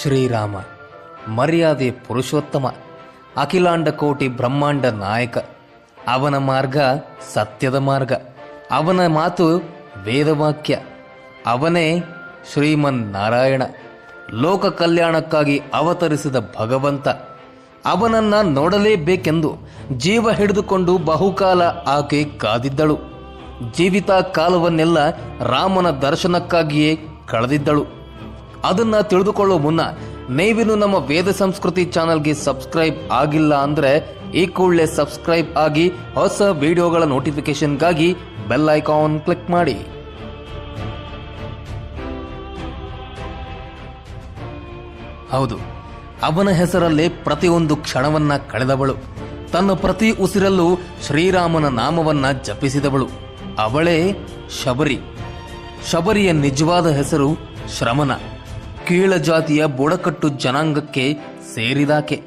ಶ್ರೀರಾಮ ಮರ್ಯಾದೆ ಪುರುಷೋತ್ತಮ ಅಖಿಲಾಂಡ ಕೋಟಿ ಬ್ರಹ್ಮಾಂಡ ನಾಯಕ ಅವನ ಮಾರ್ಗ ಸತ್ಯದ ಮಾರ್ಗ. ಅವನ ಮಾತು ವೇದವಾಕ್ಯ. ಅವನೇ ಶ್ರೀಮನ್ ನಾರಾಯಣ ಲೋಕ ಕಲ್ಯಾಣಕ್ಕಾಗಿ ಅವತರಿಸಿದ ಭಗವಂತ. ಅವನನ್ನ ನೋಡಲೇಬೇಕೆಂದು ಜೀವ ಹಿಡಿದುಕೊಂಡು ಬಹುಕಾಲ ಆಕೆ ಕಾದಿದ್ದಳು. ಜೀವಿತ ಕಾಲವನ್ನೆಲ್ಲ ರಾಮನ ದರ್ಶನಕ್ಕಾಗಿಯೇ ಕಳೆದಿದ್ದಳು. ಅದನ್ನ ತಿಳಿದುಕೊಳ್ಳುವ ಮುನ್ನ ನೀವಿನ್ನು ನಮ್ಮ ವೇದ ಸಂಸ್ಕೃತಿ ಚಾನಲ್ಗೆ ಸಬ್ಸ್ಕ್ರೈಬ್ ಆಗಿಲ್ಲ ಅಂದ್ರೆ ಈ ಕೂಡಲೇ ಸಬ್ಸ್ಕ್ರೈಬ್ ಆಗಿ ಹೊಸ ವಿಡಿಯೋಗಳ ನೋಟಿಫಿಕೇಶನ್ಗಾಗಿ ಬೆಲ್ ಐಕಾನ್ ಕ್ಲಿಕ್ ಮಾಡಿ. ಹೌದು, ಅವನ ಹೆಸರಲ್ಲೇ ಪ್ರತಿಯೊಂದು ಕ್ಷಣವನ್ನ ಕಳೆದವಳು. ತನ್ನ ಪ್ರತಿ ಉಸಿರಲ್ಲೂ ಶ್ರೀರಾಮನ ನಾಮವನ್ನ ಜಪಿಸಿದವಳು. ಅವಳೇ ಶಬರಿ. ಶಬರಿಯ ನಿಜವಾದ ಹೆಸರು ಶ್ರಮಣ. ಕೀಳ ಜಾತಿಯ ಬುಡಕಟ್ಟು ಜನಾಂಗಕ್ಕೆ ಸೇರಿದಾಕೆ.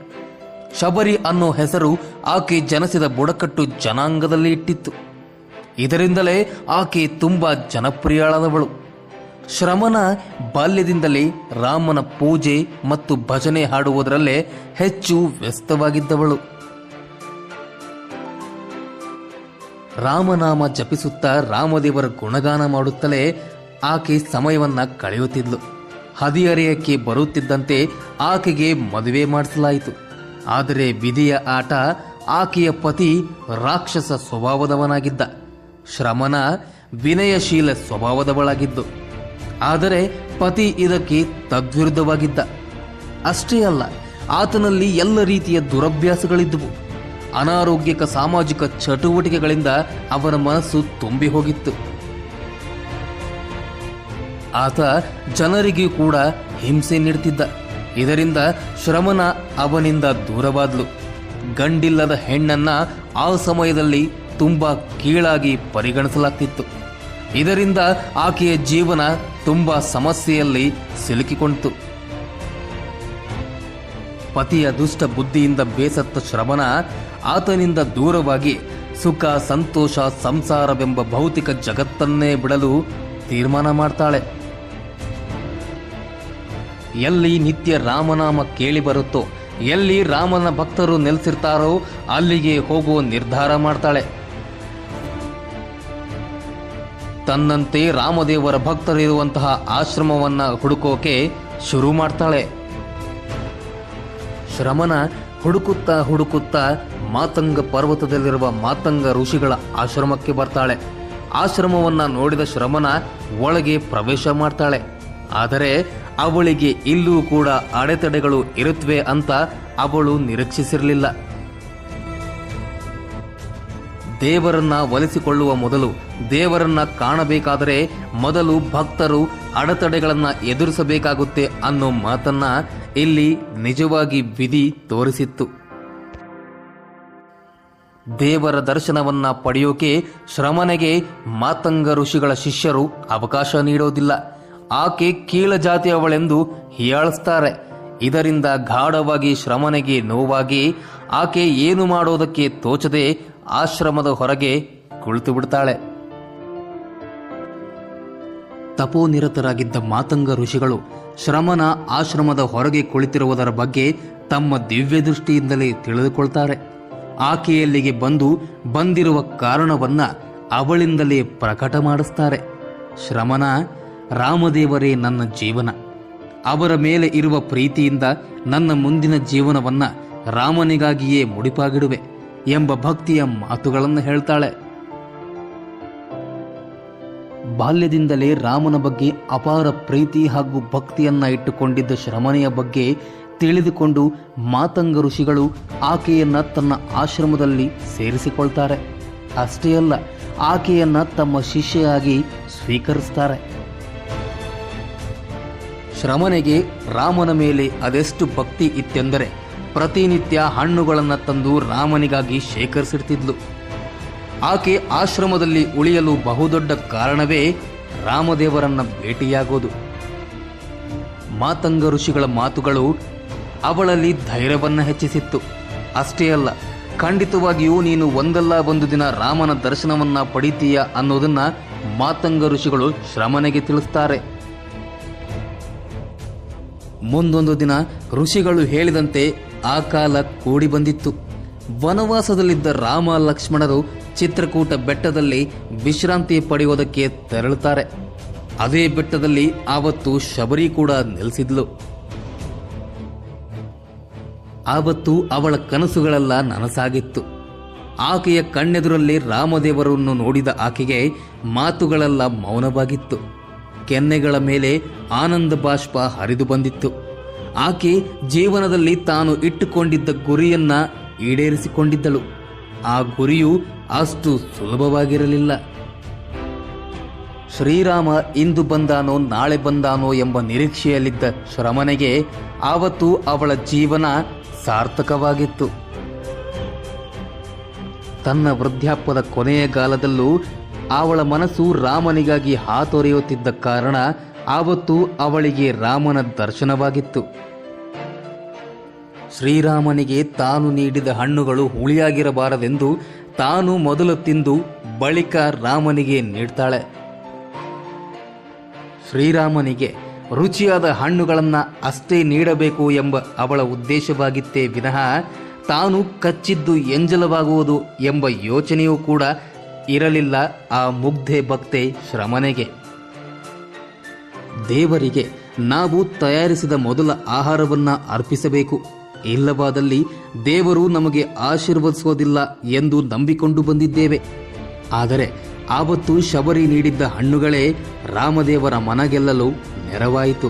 ಶಬರಿ ಅನ್ನೋ ಹೆಸರು ಆಕೆ ಜನಿಸಿದ ಬುಡಕಟ್ಟು ಜನಾಂಗದಲ್ಲಿ ಇಟ್ಟಿತ್ತು. ಇದರಿಂದಲೇ ಆಕೆ ತುಂಬಾ ಜನಪ್ರಿಯಳಾದವಳು. ಶ್ರಮನ ಬಾಲ್ಯದಿಂದಲೇ ರಾಮನ ಪೂಜೆ ಮತ್ತು ಭಜನೆ ಹಾಡುವುದರಲ್ಲೇ ಹೆಚ್ಚು ವ್ಯಸ್ತವಾಗಿದ್ದವಳು. ರಾಮನಾಮ ಜಪಿಸುತ್ತಾ ರಾಮದೇವರ ಗುಣಗಾನ ಮಾಡುತ್ತಲೇ ಆಕೆ ಸಮಯವನ್ನ ಕಳೆಯುತ್ತಿದ್ಲು. ಹದಿಹರೆಯಕ್ಕೆ ಬರುತ್ತಿದ್ದಂತೆ ಆಕೆಗೆ ಮದುವೆ ಮಾಡಿಸಲಾಯಿತು. ಆದರೆ ವಿಧಿಯ ಆಟ ಆಕೆಯ ಪತಿ ರಾಕ್ಷಸ ಸ್ವಭಾವದವನಾಗಿದ್ದ. ಶ್ರಮಣ ವಿನಯಶೀಲ ಸ್ವಭಾವದವಳಾಗಿದ್ದು. ಆದರೆ ಪತಿ ಇದಕ್ಕೆ ತದ್ವಿರುದ್ಧವಾಗಿದ್ದ. ಅಷ್ಟೇ ಅಲ್ಲ, ಆತನಲ್ಲಿ ಎಲ್ಲ ರೀತಿಯ ದುರಭ್ಯಾಸಗಳಿದ್ದುವು. ಅನಾರೋಗ್ಯಕ ಸಾಮಾಜಿಕ ಚಟುವಟಿಕೆಗಳಿಂದ ಅವನ ಮನಸ್ಸು ತುಂಬಿ ಹೋಗಿತ್ತು. ಆತ ಜನರಿಗೂ ಕೂಡ ಹಿಂಸೆ ನೀಡುತ್ತಿದ್ದ. ಇದರಿಂದ ಶ್ರಮಣ ಅವನಿಂದ ದೂರವಾದ್ಲು. ಗಂಡಿಲ್ಲದ ಹೆಣ್ಣನ್ನ ಆ ಸಮಯದಲ್ಲಿ ತುಂಬ ಕೀಳಾಗಿ ಪರಿಗಣಿಸಲಾಗ್ತಿತ್ತು. ಇದರಿಂದ ಆಕೆಯ ಜೀವನ ತುಂಬ ಸಮಸ್ಯೆಯಲ್ಲಿ ಸಿಲುಕಿಕೊಂಡಿತು. ಪತಿಯ ದುಷ್ಟ ಬುದ್ಧಿಯಿಂದ ಬೇಸತ್ತ ಶ್ರಮಣ ಆತನಿಂದ ದೂರವಾಗಿ ಸುಖ, ಸಂತೋಷ, ಸಂಸಾರವೆಂಬ ಭೌತಿಕ ಜಗತ್ತನ್ನೇ ಬಿಡಲು ತೀರ್ಮಾನ ಮಾಡ್ತಾಳೆ. ಎಲ್ಲಿ ನಿತ್ಯ ರಾಮನಾಮ ಕೇಳಿ ಬರುತ್ತೋ, ಎಲ್ಲಿ ರಾಮನ ಭಕ್ತರು ನೆಲೆಸಿರ್ತಾರೋ, ಅಲ್ಲಿಗೆ ಹೋಗುವ ನಿರ್ಧಾರ ಮಾಡ್ತಾಳೆ. ತನ್ನಂತೆ ರಾಮದೇವರ ಭಕ್ತರಿರುವಂತಹ ಆಶ್ರಮವನ್ನ ಹುಡುಕೋಕೆ ಶುರು ಮಾಡ್ತಾಳೆ. ಶ್ರಮನ ಹುಡುಕುತ್ತಾ ಹುಡುಕುತ್ತಾ ಮಾತಂಗ ಪರ್ವತದಲ್ಲಿರುವ ಮಾತಂಗ ಋಷಿಗಳ ಆಶ್ರಮಕ್ಕೆ ಬರ್ತಾಳೆ. ಆಶ್ರಮವನ್ನ ನೋಡಿದ ಶ್ರಮನ ಒಳಗೆ ಪ್ರವೇಶ ಮಾಡ್ತಾಳೆ. ಆದರೆ ಅವಳಿಗೆ ಇಲ್ಲೂ ಕೂಡ ಅಡೆತಡೆಗಳು ಇರುತ್ತವೆ ಅಂತ ಅವಳು ನಿರೀಕ್ಷಿಸಿರಲಿಲ್ಲ. ದೇವರನ್ನ ಒಲಿಸಿಕೊಳ್ಳುವ ಮೊದಲು ದೇವರನ್ನ ಕಾಣಬೇಕಾದರೆ ಮೊದಲು ಭಕ್ತರು ಅಡೆತಡೆಗಳನ್ನ ಎದುರಿಸಬೇಕಾಗುತ್ತೆ ಅನ್ನೋ ಮಾತನ್ನ ಇಲ್ಲಿ ನಿಜವಾಗಿ ವಿಧಿ ತೋರಿಸಿತ್ತು. ದೇವರ ದರ್ಶನವನ್ನ ಪಡೆಯೋಕೆ ಶ್ರಮನೆಗೆ ಮಾತಂಗ ಋಷಿಗಳ ಶಿಷ್ಯರು ಅವಕಾಶ ನೀಡೋದಿಲ್ಲ. ಆಕೆ ಕೀಳ ಜಾತಿಯವಳೆಂದು ಹೀಯಾಳಿಸ್ತಾರೆ. ಇದರಿಂದ ಗಾಢವಾಗಿ ಶ್ರಮನೆಗೆ ನೋವಾಗಿ ಆಕೆ ಏನು ಮಾಡೋದಕ್ಕೆ ತೋಚದೆ ಆಶ್ರಮದ ಹೊರಗೆ ಕುಳಿತು ಬಿಡ್ತಾಳೆ ತಪೋನಿರತರಾಗಿದ್ದ ಮಾತಂಗ ಋಷಿಗಳು ಶ್ರಮನ ಆಶ್ರಮದ ಹೊರಗೆ ಕುಳಿತಿರುವುದರ ಬಗ್ಗೆ ತಮ್ಮ ದಿವ್ಯ ದೃಷ್ಟಿಯಿಂದಲೇ ತಿಳಿದುಕೊಳ್ತಾರೆ. ಆಕೆಯಲ್ಲಿಗೆ ಬಂದು ಬಂದಿರುವ ಕಾರಣವನ್ನ ಅವಳಿಂದಲೇ ಪ್ರಕಟ ಮಾಡಿಸ್ತಾರೆ. ಶ್ರಮನ ರಾಮದೇವರೇ ನನ್ನ ಜೀವನ. ಅವರ ಮೇಲೆ ಇರುವ ಪ್ರೀತಿಯಿಂದ ನನ್ನ ಮುಂದಿನ ಜೀವನವನ್ನ ರಾಮನಿಗಾಗಿಯೇ ಮುಡಿಪಾಗಿಡುವೆ ಎಂಬ ಭಕ್ತಿಯ ಮಾತುಗಳನ್ನು ಹೇಳ್ತಾಳೆ. ಬಾಲ್ಯದಿಂದಲೇ ರಾಮನ ಬಗ್ಗೆ ಅಪಾರ ಪ್ರೀತಿ ಹಾಗೂ ಭಕ್ತಿಯನ್ನ ಇಟ್ಟುಕೊಂಡಿದ್ದ ಶ್ರಮಣೆಯ ಬಗ್ಗೆ ತಿಳಿದುಕೊಂಡು ಮಾತಂಗ ಋಷಿಗಳು ಆಕೆಯನ್ನ ತನ್ನ ಆಶ್ರಮದಲ್ಲಿ ಸೇರಿಸಿಕೊಳ್ತಾರೆ. ಅಷ್ಟೇ ಅಲ್ಲ, ಆಕೆಯನ್ನ ತಮ್ಮ ಶಿಷ್ಯೆಯಾಗಿ ಸ್ವೀಕರಿಸ್ತಾರೆ. ಶ್ರಮನೆಗೆ ರಾಮನ ಮೇಲೆ ಅದೆಷ್ಟು ಭಕ್ತಿ ಇತ್ತೆಂದರೆ ಪ್ರತಿನಿತ್ಯ ಹಣ್ಣುಗಳನ್ನು ತಂದು ರಾಮನಿಗಾಗಿ ಶೇಖರಿಸಿಡ್ತಿದ್ಲು. ಆಕೆ ಆಶ್ರಮದಲ್ಲಿ ಉಳಿಯಲು ಬಹುದೊಡ್ಡ ಕಾರಣವೇ ರಾಮದೇವರನ್ನ ಭೇಟಿಯಾಗೋದು. ಮಾತಂಗ ಋಷಿಗಳ ಮಾತುಗಳು ಅವಳಲ್ಲಿ ಧೈರ್ಯವನ್ನು ಹೆಚ್ಚಿಸಿತ್ತು. ಅಷ್ಟೇ ಅಲ್ಲ, ಖಂಡಿತವಾಗಿಯೂ ನೀನು ಒಂದಲ್ಲ ಒಂದು ದಿನ ರಾಮನ ದರ್ಶನವನ್ನ ಪಡಿತೀಯ ಅನ್ನೋದನ್ನ ಮಾತಂಗ ಋಷಿಗಳು ಶ್ರಮನೆಗೆ ತಿಳಿಸ್ತಾರೆ. ಮುಂದೊಂದು ದಿನ ಋಷಿಗಳು ಹೇಳಿದಂತೆ ಆ ಕಾಲ ಕೂಡಿ ಬಂದಿತ್ತು. ವನವಾಸದಲ್ಲಿದ್ದ ರಾಮ ಲಕ್ಷ್ಮಣರು ಚಿತ್ರಕೂಟ ಬೆಟ್ಟದಲ್ಲಿ ವಿಶ್ರಾಂತಿ ಪಡೆಯುವುದಕ್ಕೆ ತೆರಳುತ್ತಾರೆ. ಅದೇ ಬೆಟ್ಟದಲ್ಲಿ ಆವತ್ತು ಶಬರಿ ಕೂಡ ನೆಲೆಸಿದ್ಲು. ಆವತ್ತು ಅವಳ ಕನಸುಗಳೆಲ್ಲ ನನಸಾಗಿತ್ತು. ಆಕೆಯ ಕಣ್ಣೆದುರಲ್ಲಿ ರಾಮದೇವರನ್ನು ನೋಡಿದ ಆಕೆಗೆ ಮಾತುಗಳೆಲ್ಲ ಮೌನವಾಗಿತ್ತು. ಕೆನ್ನೆಗಳ ಮೇಲೆ ಆನಂದ ಬಾಷ್ಪ ಹರಿದು ಬಂದಿತ್ತು. ಆಕೆ ಜೀವನದಲ್ಲಿ ತಾನು ಇಟ್ಟುಕೊಂಡಿದ್ದ ಗುರಿಯನ್ನ ಈಡೇರಿಸಿಕೊಂಡಿದ್ದಳು. ಆ ಗುರಿಯು ಅಷ್ಟು ಸುಲಭವಾಗಿರಲಿಲ್ಲ. ಶ್ರೀರಾಮ ಇಂದು ಬಂದಾನೋ ನಾಳೆ ಬಂದಾನೋ ಎಂಬ ನಿರೀಕ್ಷೆಯಲ್ಲಿದ್ದ ಶ್ರಮನೆಗೆ ಆವತ್ತು ಅವಳ ಜೀವನ ಸಾರ್ಥಕವಾಗಿತ್ತು. ತನ್ನ ವೃದ್ಧಾಪ್ಯದ ಕೊನೆಯ ಕಾಲದಲ್ಲೂ ಅವಳ ಮನಸ್ಸು ರಾಮನಿಗಾಗಿ ಹಾತೊರೆಯುತ್ತಿದ್ದ ಕಾರಣ ಆವತ್ತು ಅವಳಿಗೆ ರಾಮನ ದರ್ಶನವಾಗಿತ್ತು. ಶ್ರೀರಾಮನಿಗೆ ತಾನು ನೀಡಿದ ಹಣ್ಣುಗಳು ಹುಳಿಯಾಗಿರಬಾರದೆಂದು ತಾನು ಮೊದಲು ತಿಂದು ಬಳಿಕ ರಾಮನಿಗೆ ನೀಡ್ತಾಳೆ. ಶ್ರೀರಾಮನಿಗೆ ರುಚಿಯಾದ ಹಣ್ಣುಗಳನ್ನು ಅಷ್ಟೇ ನೀಡಬೇಕು ಎಂಬ ಅವಳ ಉದ್ದೇಶವಾಗಿತ್ತೇ ವಿನಃ ತಾನು ಕಚ್ಚಿದ್ದು ಎಂಜಲವಾಗುವುದು ಎಂಬ ಯೋಚನೆಯೂ ಕೂಡ ಇರಲಿಲ್ಲ ಆ ಮುಗ್ಧೆ ಭಕ್ತೆ ಶ್ರಮನೆಗೆ. ದೇವರಿಗೆ ನಾವು ತಯಾರಿಸಿದ ಮೊದಲ ಆಹಾರವನ್ನ ಅರ್ಪಿಸಬೇಕು. ಇಲ್ಲವಾದಲ್ಲಿ ದೇವರು ನಮಗೆ ಆಶೀರ್ವದಿಸೋದಿಲ್ಲ ಎಂದು ನಂಬಿಕೊಂಡು ಬಂದಿದ್ದೇವೆ. ಆದರೆ ಆವತ್ತು ಶಬರಿ ನೀಡಿದ್ದ ಹಣ್ಣುಗಳೇ ರಾಮದೇವರ ಮನಗೆಲ್ಲಲು ನೆರವಾಯಿತು.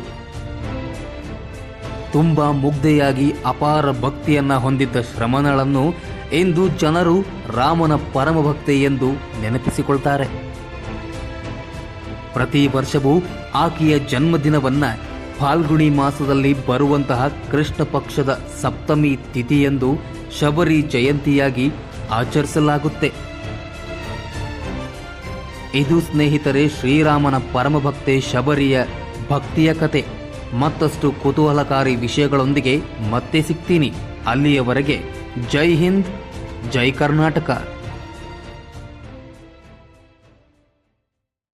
ತುಂಬ ಮುಗ್ಧೆಯಾಗಿ ಅಪಾರ ಭಕ್ತಿಯನ್ನ ಹೊಂದಿದ್ದ ಶ್ರಮಣಳನ್ನು ಇಂದು ಜನರು ರಾಮನ ಪರಮ ಭಕ್ತೆ ಎಂದು ನೆನಪಿಸಿಕೊಳ್ತಾರೆ. ಪ್ರತಿ ವರ್ಷವೂ ಆಕೆಯ ಜನ್ಮದಿನವನ್ನ ಫಾಲ್ಗುಣಿ ಮಾಸದಲ್ಲಿ ಬರುವಂತಹ ಕೃಷ್ಣ ಪಕ್ಷದ ಸಪ್ತಮಿ ತಿಥಿಯೆಂದು ಶಬರಿ ಜಯಂತಿಯಾಗಿ ಆಚರಿಸಲಾಗುತ್ತೆ. ಇದು ಸ್ನೇಹಿತರೆ ಶ್ರೀರಾಮನ ಪರಮಭಕ್ತೆ ಶಬರಿಯ ಭಕ್ತಿಯ ಕತೆ. ಮತ್ತಷ್ಟು ಕುತೂಹಲಕಾರಿ ವಿಷಯಗಳೊಂದಿಗೆ ಮತ್ತೆ ಸಿಗ್ತೀನಿ. ಅಲ್ಲಿಯವರೆಗೆ ಜೈ ಹಿಂದ್ ಜೈ ಕರ್ನಾಟಕ